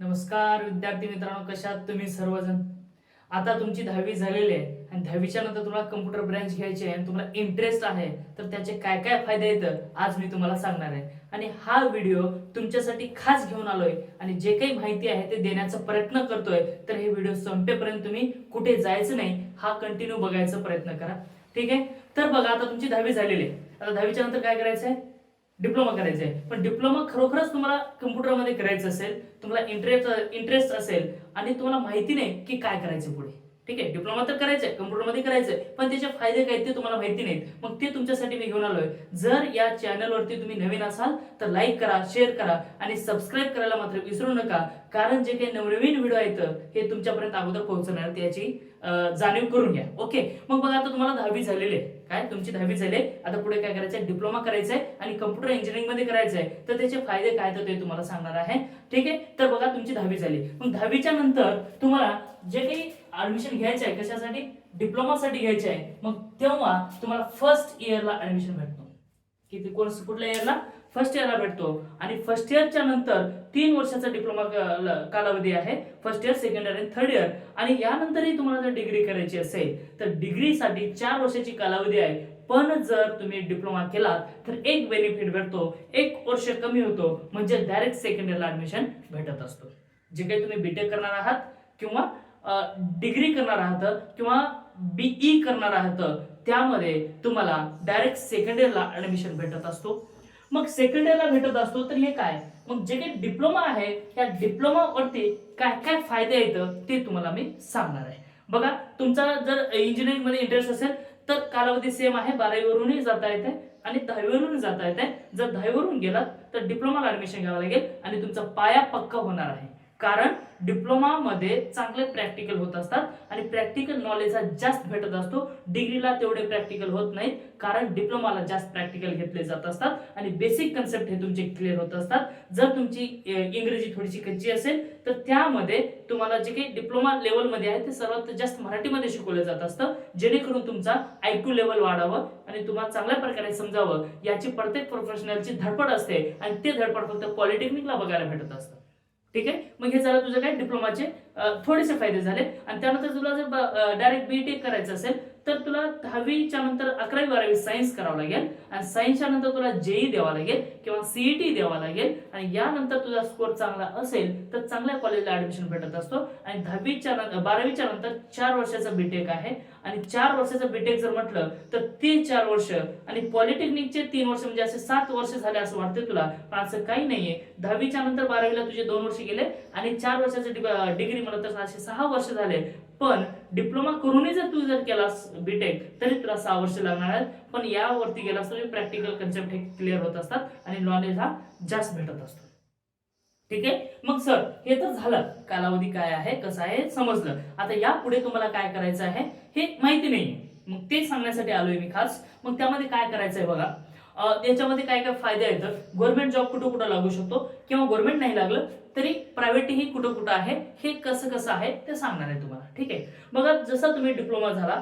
नमस्कार विद्यार्थी मित्रांनो कशात तुम्ही सर्वजण? आता तुमची दहावी झालेली आहे आणि दहावीच्या नंतर तुम्हाला कम्प्युटर ब्रँच घ्यायची आहे आणि तुम्हाला इंटरेस्ट आहे तर त्याचे काय काय फायदे आहेत आज मी तुम्हाला सांगणार आहे. आणि हा व्हिडिओ तुमच्यासाठी खास घेऊन आलोय आणि जे काही माहिती आहे ते देण्याचा प्रयत्न करतोय तर हे व्हिडिओ संपेपर्यंत तुम्ही कुठे जायचं नाही हा कंटिन्यू बघायचा प्रयत्न करा. ठीक आहे? तर बघा आता तुमची दहावी झालेली आहे. आता दहावीच्या नंतर काय करायचं आहे डिप्लोमा करायचा आहे पण डिप्लोमा खरोखरच तुम्हाला कम्प्युटरमध्ये करायचं असेल तुम्हाला इंटरेस्ट इंटरेस्ट असेल आणि तुम्हाला माहिती नाही की काय करायचं पुढे. ठीक आहे? डिप्लोमा तर करायचंय कम्प्युटरमध्ये करायचंय पण त्याचे फायदे काय ते तुम्हाला माहिती नाहीत. मग ते तुमच्यासाठी मी घेऊन आलोय. जर या चॅनलवरती तुम्ही नवीन असाल तर लाईक करा शेअर करा आणि सबस्क्राईब करायला मात्र विसरू नका. कारण जे काही नवनवीन व्हिडिओ आहेत हे तुमच्यापर्यंत अगोदर पोहोचणार त्याची जाणीव करून घ्या. ओके मग बघा आता तुम्हाला दहावी झालेली. आहे काय? तुमची दहावी झाली. आता पुढे काय करायचंय? डिप्लोमा करायचंय आणि कम्प्युटर इंजिनिअरिंगमध्ये करायचंय. तर त्याचे फायदे काय तर ते तुम्हाला सांगणार आहे. ठीक आहे? तर बघा तुमची दहावी झाली. मग दहावीच्या नंतर तुम्हाला जे काही ऍडमिशन घ्यायचं आहे कशासाठी? डिप्लोमासाठी घ्यायचे आहे मग तेव्हा तुम्हाला फर्स्ट इयरला ऍडमिशन भेटतो. किती कोर्स कुठल्या इयरला फर्स्ट इयरला भेटतो. आणि फर्स्ट इयरच्या नंतर तीन वर्षाचा डिप्लोमा कालावधी आहे. फर्स्ट इयर सेकंड इयर आणि थर्ड इयर आणि यानंतरही तुम्हाला जर डिग्री करायची असेल तर डिग्रीसाठी चार वर्षाची कालावधी आहे. पण जर तुम्ही डिप्लोमा केलात तर एक बेनिफिट भेटतो. एक वर्ष कमी होतो. म्हणजे डायरेक्ट सेकंड इयरला ऍडमिशन भेटत असतो. जे काही तुम्ही बीटेक करणार आहात किंवा डिग्री करणार आहात किंवा बीई करणार आहात त्यामध्ये तुम्हाला डायरेक्ट सेकंड इयरला ऍडमिशन भेटत असतो. मग सेकंड इयरला भेटत असतो तर हे काय? मग जे काही डिप्लोमा आहे त्या डिप्लोमावरती काय काय फायदे आहेत ते तुम्हाला मी सांगणार आहे. बघा तुमचा जर इंजिनिअरिंगमध्ये इंटरेस्ट असेल तर कालावधी सेम आहे बारावीवरूनही जाता येते आणि दहावीवरून जाता येते. जर दहावीवरून गेलात तर डिप्लोमाला ऍडमिशन घ्यावं लागेल आणि तुमचा पाया पक्का होणार आहे. कारण डिप्लोमामध्ये चांगले प्रॅक्टिकल होत असतात आणि प्रॅक्टिकल नॉलेज हा जास्त भेटत असतो. डिग्रीला तेवढे प्रॅक्टिकल होत नाहीत कारण डिप्लोमाला जास्त प्रॅक्टिकल घेतले जात असतात आणि बेसिक कन्सेप्ट हे तुमचे क्लिअर होत असतात. जर तुमची इंग्रजी थोडीशी कच्ची असेल तर त्यामध्ये तुम्हाला जे काही डिप्लोमा लेवलमध्ये आहे ते सर्वात जास्त मराठीमध्ये शिकवलं जात असतं. जेणेकरून तुमचा आयक्यू लेवल वाढावं आणि तुम्हाला चांगल्या प्रकारे समजावं याची प्रत्येक प्रोफेशनलची धडपड असते आणि ते धडपड फक्त पॉलिटेक्निकला बघायला भेटत असतं. ठीक आहे? मग हे झालं तुझं काय? डिप्लोमाचे थोडेसे फायदे झाले. आणि त्यानंतर तुला जर डायरेक्ट बी टेक करायचं असेल तर तुला दहावीच्या नंतर अकरावी बारावी सायन्स करावं लागेल. आणि सायन्सच्या नंतर तुला जेई द्यावा लागेल किंवा सीईटी द्यावा लागेल. आणि यानंतर तुझा स्कोर चांगला असेल तर चांगल्या कॉलेजला ऍडमिशन भेटत असतो. आणि दहावीच्या नंतर बारावीच्या नंतर चार वर्षाचा बीटेक आहे. आणि चार वर्षाचं बीटेक जर म्हटलं तर ते चार वर्ष आणि पॉलिटेक्निकचे तीन वर्ष म्हणजे असे सात वर्ष झाले असं वाटते तुला. पण असं काही नाहीये. दहावीच्या नंतर बारावीला तुझे दोन वर्ष गेले आणि चार वर्षाचे डिग्री म्हणत तर असे सहा वर्ष झाले. पण डिप्लोमा करूनही जर तू जर केलास बीटेक तरी तुला सहा वर्ष लागणार आहेत. पण यावरती गेला असतो प्रॅक्टिकल कन्सेप्ट हे क्लिअर होत असतात आणि नॉलेज हा जास्त भेटत असतो. ठीक आहे? मग सर हे तर झालं. कालावधी काय आहे? कसं आहे? समजलं. आता यापुढे तुम्हाला काय करायचं आहे? हे माहिती नाही मग ते सांगण्यासाठी आलोय मी खास. मग त्यामध्ये काय करायचं आहे बघा. त्याच्यामध्ये काय काय फायदे आहेत? गव्हर्नमेंट जॉब कुठं कुठं लागू शकतो? किंवा गव्हर्नमेंट नाही लागलं तरी प्रायव्हेटही कुठं कुठं आहे? हे कसं कसं आहे? ते सांगणार आहे तुम्हाला. ठीक आहे? बघा जसा तुम्ही डिप्लोमा झाला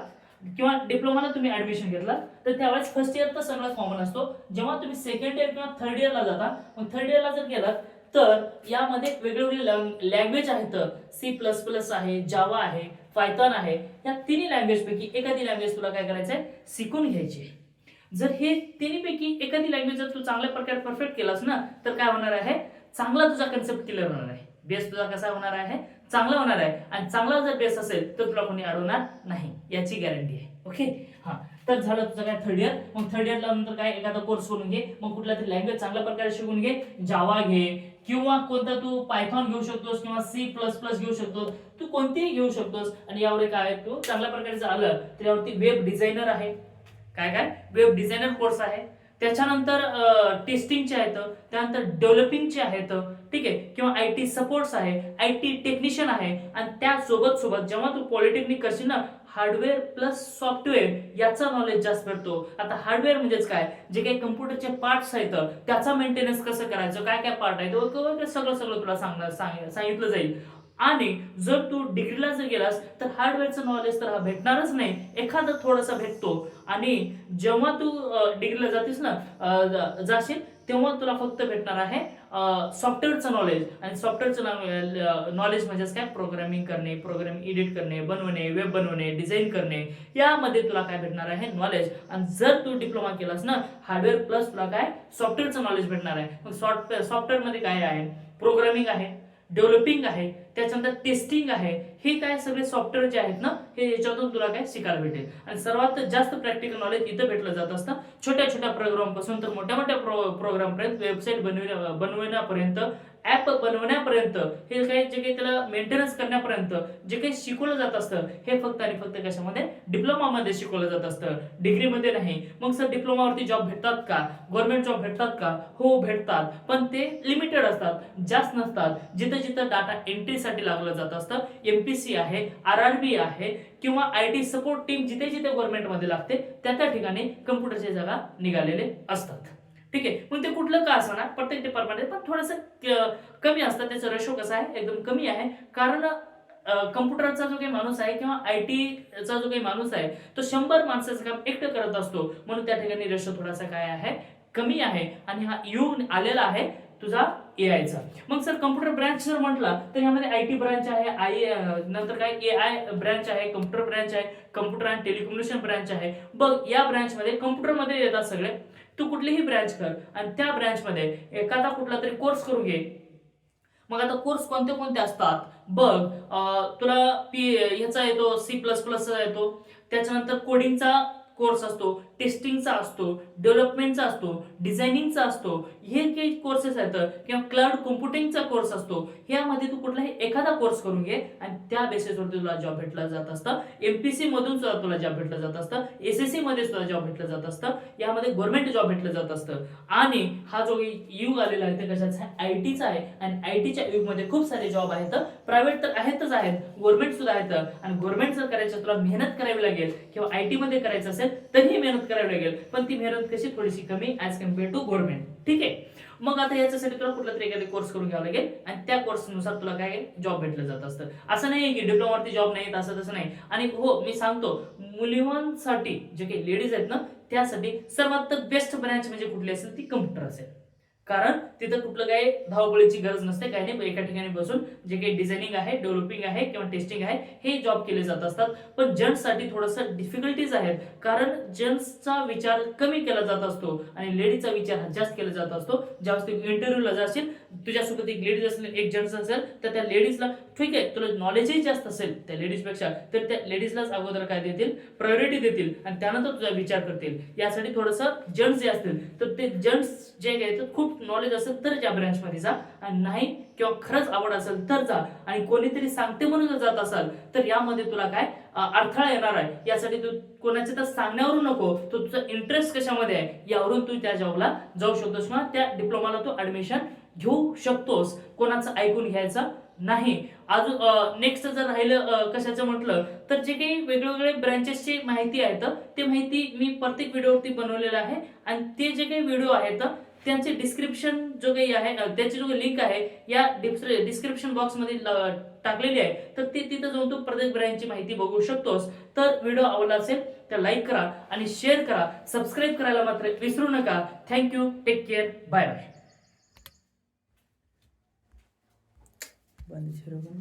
किंवा डिप्लोमाला तुम्ही ऍडमिशन घेतला तर त्यावेळेस फर्स्ट इयर तर सगळं कॉमन असतो. जेव्हा तुम्ही सेकंड इयर किंवा थर्ड इयरला जाता मग थर्ड इयरला जर गेलात तर यामध्ये वेगवेगळे लँग्वेज आहेत. सी प्लस प्लस आहे जावा आहे पायथॉन आहे. या तिन्ही लँग्वेज पैकी एखादी लँग्वेज तुला काय करायचं आहे शिकून घ्यायची. जर हे तिन्हीपैकी एखादी लँग्वेज जर तू चांगल्या प्रकारे परफेक्ट केलास ना तर काय होणार आहे? चांगला तुझा कन्सेप्ट क्लिअर होणार आहे. बेस तुझा कसा होणार आहे? चांगला होणार आहे. आणि चांगला जर बेस असेल तर तुला कोणी अडवणार नाही. याची गॅरंटी आहे. ओके हा. तर झालं तुझं काय थर्ड इयर मग थर्ड इयरला नंतर काय एखादा कोर्स करून घे. मग कुठला तरी लँग्वेज चांगल्या प्रकारे शिकून घे. जावा घे. किंवा कोणता तू पायथॉन घेऊ शकतोस किंवा सी प्लस प्लस घेऊ शकतोस. तू कोणतीही घेऊ शकतोस. आणि यावर काय आहे, तू चांगल्या प्रकारे जर आलं तर यावरती वेब डिझायनर आहे. काय काय? वेब डिझायनर कोर्स आहे. त्याच्यानंतर टेस्टिंगचे आहेत त्यानंतर डेव्हलपिंगचे आहेत ठीक आहे किंवा आय टी सपोर्ट्स आहे आय टी टेक्निशियन आहे आणि त्यासोबत सोबत जेव्हा तू पॉलिटेक्निक करशील ना हार्डवेअर प्लस सॉफ्टवेअर याचा नॉलेज जास्त भेटतो. आता हार्डवेअर म्हणजेच काय? जे काही कम्प्युटरचे पार्ट्स आहेत त्याचा मेंटेनन्स कसं करायचं? काय काय पार्ट आहेत? सगळं सगळं तुला सांगणार सांगितलं जाईल. आणि जर तू डिग्रीला जर गेलास तर हार्डवेअरचं नॉलेज तर हा भेटणारच नाही. एखादं थोडासा भेटतो. आणि जेव्हा तू डिग्रीला जातीस ना जाशील तेव्हा तुला फक्त भेटणार आहे सॉफ्टवेअरचं नॉलेज आणि सॉफ्टवेअरचं नॉलेज म्हणजेच काय? प्रोग्रामिंग करणे प्रोग्रामिंग एडिट करणे बनवणे वेब बनवणे डिझाईन करणे. यामध्ये तुला काय भेटणार आहे? नॉलेज आणि जर तू डिप्लोमा केलास ना हार्डवेअर प्लस तुला काय? सॉफ्टवेअरचं नॉलेज भेटणार आहे. मग सॉफ्टवेअर सॉफ्टवेअरमध्ये काय आहे? प्रोग्रामिंग आहे. डेव्हलपिंग आहे त्याच्यानंतर टेस्टिंग आहे हे काय सगळे सॉफ्टवेअर जे आहेत ना हे याच्यातून तुला काय शिकायला भेटेल. आणि सर्वात जास्त प्रॅक्टिकल नॉलेज इथं भेटलं जात असतं. छोट्या छोट्या प्रोग्रामपासून तर मोठ्या मोठ्या प्रो प्रोग्राम पर्यंत वेबसाईट बनवण्या बनवण्यापर्यंत ऍप बनवण्यापर्यंत हे काही जे काही त्याला मेंटेनन्स करण्यापर्यंत जे काही शिकवलं जात असतं हे फक्त आणि फक्त कशामध्ये? डिप्लोमामध्ये शिकवलं जात असतं. डिग्रीमध्ये नाही. मग सर डिप्लोमावरती जॉब भेटतात का? गव्हर्नमेंट जॉब भेटतात का? हो भेटतात. पण ते लिमिटेड असतात. जास्त नसतात. जिथं जिथं डाटा एंट्रीसाठी लागलं जात असतं एमपीसी आहे आर आर बी आहे किंवा आय टी सपोर्ट टीम जिथे जिथे गव्हर्नमेंटमध्ये लागते त्या त्या ठिकाणी कम्प्युटरच्या जागा निघालेले असतात. ठीक आहे. मग ते कुठलं का असणार प्रत्येक डिपार्टमेंट पण थोडंसं कमी असतं. त्याचं रेशो कसं आहे? एकदम कमी आहे. कारण कम्प्युटरचा जो काही माणूस आहे किंवा आय टीचा जो काही माणूस आहे तो शंभर माणसाचं काम एकटं करत असतो. म्हणून त्या ठिकाणी रेशो थोडासा काय आहे? कमी आहे. आणि हा येऊन आलेला आहे. तुझा ए आयचा मग सर कम्प्युटर ब्रँच जर म्हटला तर यामध्ये आय टी ब्रँच आहे आय नंतर काय? ए आय ब्रँच आहे कम्प्युटर ब्रँच आहे कम्प्युटर अँड टेलिकम्युनिकेशन ब्रँच आहे. बघ या ब्रँचमध्ये कम्प्युटरमध्ये येतात सगळे. तू कुठलीही ब्रँच कर आणि त्या ब्रँचमध्ये एखादा कुठला तरी कोर्स करून घे. मग आता कोर्स कोणते कोणते असतात? बघ तुला पी ह्याचा येतो सी प्लस प्लसचा येतो. त्याच्यानंतर कोडिंगचा कोर्स असतो. टेस्टिंगचा असतो डेव्हलपमेंटचा असतो डिझायनिंगचा असतो हे काही कोर्सेस आहेत किंवा क्लाउड कॉम्प्युटिंगचा कोर्स असतो यामध्ये तू कुठलाही एखादा कोर्स करून घे आणि त्या बेसिसवरती तुला जॉब भेटला जात असतं. एमपीसी मधून सुद्धा तुला जॉब भेटलं जात असतं. एसएससी मध्ये सुद्धा जॉब भेटलं जात असतं. यामध्ये गव्हर्नमेंट जॉब भेटलं जात असतं. आणि हा जो युग आलेला आहे ते कशाचा आय टीचा आहे. आणि आय टीच्या युगमध्ये खूप सारे जॉब आहेत. प्रायव्हेट तर आहेतच आहेत. गव्हर्नमेंट सुद्धा आहेत. आणि गव्हर्नमेंट जर करायचं तुला मेहनत करावी लागेल. किंवा आय टी मध्ये करायचं असेल तरीही मेहनत करावी लागेल. पण ती मेहनत कशी थोडीशी कमी ॲज कंपेअर टू गव्हर्नमेंट ठीक आहे? मग आता याच्यासाठी तुला कुठला तरी एखादा कोर्स करून घ्यावा लागेल. आणि त्या कोर्सनुसार तुला काय जॉब भेटलं जात असतं. असं नाही की डिप्लोमावरती जॉब नाही असं तसं नाही. आणि हो मी सांगतो मुलींसाठी जे काही लेडीज आहेत ना त्यासाठी सर्वात बेस्ट ब्रँच म्हणजे कुठली असेल ती कम्प्युटर असेल. कारण तिथं कुठलं काही धावपळीची गरज नसते काही नाही. एका ठिकाणी बसून जे काही डिझायनिंग आहे डेव्हलपिंग आहे किंवा टेस्टिंग आहे हे जॉब केले जात असतात. पण जेंट्ससाठी थोडंसं डिफिकल्टीज आहेत. कारण जेंट्सचा विचार कमी केला जात असतो आणि लेडीजचा विचार हा जास्त केला जात असतो. ज्या तू इंटरव्ह्यूला जाशील तुझ्यासोबत एक लेडीज असेल एक जेंट्स असेल तर त्या लेडीजला ठीक आहे तुला नॉलेजही जास्त असेल त्या लेडीजपेक्षा तर त्या लेडीजलाच अगोदर काय देतील? प्रायोरिटी देतील आणि त्यानंतर तुझा विचार करतील. यासाठी थोडंसं जेंट्स जे असतील तर ते जेंट्स जे काय तर खूप नॉलेज असेल तर त्या ब्रँचमध्ये जा. आणि नाही किंवा खरंच आवड असेल तर जा. आणि कोणीतरी सांगते म्हणून जर जात असाल तर यामध्ये तुला काय अडथळा येणार आहे. यासाठी तू कोणाच्या तर सांगण्यावरून नको तो तुझा इंटरेस्ट कशामध्ये आहे यावरून तू त्या जॉबला जाऊ शकतोस किंवा त्या डिप्लोमाला तू ऍडमिशन घेऊ शकतोस. कोणाचं ऐकून घ्यायचं नाही. अजून नेक्स्ट जर राहिलं कशाचं म्हटलं तर जे काही वेगवेगळे ब्रँचेसची माहिती आहेत ते माहिती मी प्रत्येक व्हिडिओवरती बनवलेलं आहे. आणि ते जे काही व्हिडिओ आहेत त्यांचे डिस्क्रिप्शन जो काही आहे त्याची जो लिंक आहे या डिस्क्रिप्शन बॉक्समध्ये टाकलेली आहे. तर ते तिथं जाऊन तू प्रत्येक ब्रँचची माहिती बघू शकतोस. तर व्हिडिओ आवडला असेल तर लाईक करा आणि शेअर करा. सबस्क्राईब करायला मात्र विसरू नका. Thank you take care bye bye బాగుంది చెరువు